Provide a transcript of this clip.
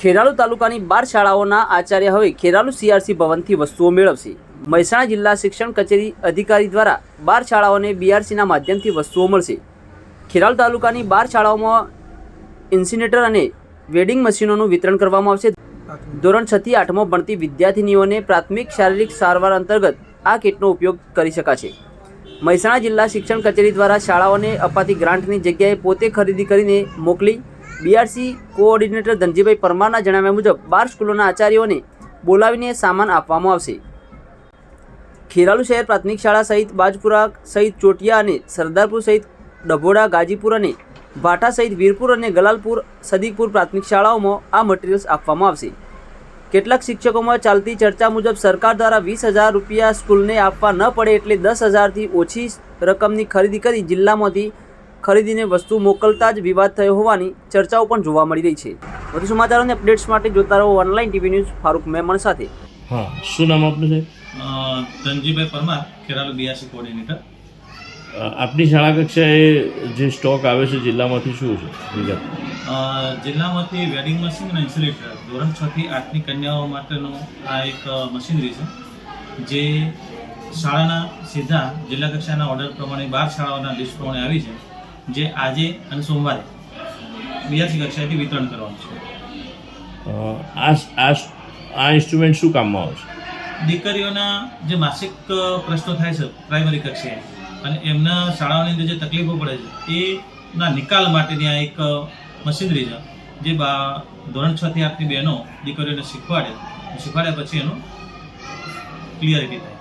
ખેરાલુ તાલુકાની બાર શાળાઓના આચાર્ય હવે ખેરાલુ સીઆરસી ભવનથી વસ્તુઓ મેળવશે. મહેસાણા જિલ્લા શિક્ષણ કચેરી અધિકારી દ્વારા બાર શાળાઓને બીઆરસીના માધ્યમથી વસ્તુઓ મળશે. ખેરાલુ તાલુકાની બાર શાળાઓમાં ઇન્સિનેટર અને વેડિંગ મશીનોનું વિતરણ કરવામાં આવશે. ધોરણ છ આઠમાં ભણતી વિદ્યાર્થિનીઓને પ્રાથમિક શારીરિક સારવાર અંતર્ગત આ કિટનો ઉપયોગ કરી શકાશે. મહેસાણા જિલ્લા શિક્ષણ કચેરી દ્વારા શાળાઓને અપાતી ગ્રાન્ટની જગ્યાએ પોતે ખરીદી કરીને મોકલી બીઆરસી કોઓર્ડિનેટર ધનજીભાઈ પરમારના જણાવ્યા મુજબ બાર સ્કૂલોના આચાર્યોને બોલાવીને સામાન આપવામાં આવશે. ખેરાલુ શહેર પ્રાથમિક શાળા સહિત બાજપુરા સહિત ચોટિયા અને સરદારપુર સહિત ડભોડા, ગાજીપુર અને ભાટા સહિત વીરપુર અને ગલાલપુર, સદીકપુર પ્રાથમિક શાળાઓમાં આ મટીરિયલ્સ આપવામાં આવશે. કેટલાક શિક્ષકોમાં ચાલતી ચર્ચા મુજબ સરકાર દ્વારા વીસ હજાર રૂપિયા સ્કૂલને આપવા ન પડે એટલે દસ હજારથી ઓછી રકમની ખરીદી કરી જિલ્લામાંથી ખરીદીને વસ્તુ મોકલતા જ વિવાદ થયો હોવાની ચર્ચાઓ પણ જોવા મળી રહી છે. વધુ સમાચારોને અપડેટ્સ માટે જોતા રહો online TV news Farooq Memon સાથે. હા શું નામ આપનું છે અ, ધનજીભાઈ પરમાર ખેરાલુ બીઆરસી કોઓર્ડિનેટર અ, આપની શાળા કક્ષાએ જે સ્ટોક આવે છે જિલ્લામાંથી શું છે? વિગત જિલ્લામાંથી વેડિંગ મશીન અને ઇન્સ્યુલેટર ધોરણ છ થી આઠની કન્યાઓ માટેનું આ એક મશીનરી છે જે શાળાના સીધા જિલ્લા કક્ષાના ઓર્ડર પ્રમાણે બાર શાળાઓના લિસ્ટ પ્રમાણે આવી છે. જે આજે અને સોમવારે બીજાથી કક્ષાએથી વિતરણ કરવાનું છે. આ આ આ ઇન્સ્ટ્રુમેન્ટ શું કામમાં આવશે દીકરીઓના જે માસિક પ્રશ્નો થાય છે પ્રાઇમરી કક્ષાએ અને એમના શાળાઓની અંદર જે તકલીફો પડે છે એના નિકાલ માટેની આ એક મશીનરી છે જે બા ધોરણ છ થી આઠની બહેનો દીકરીઓને શીખવાડે શીખવાડ્યા પછી એનું ક્લિયરિટી થાય.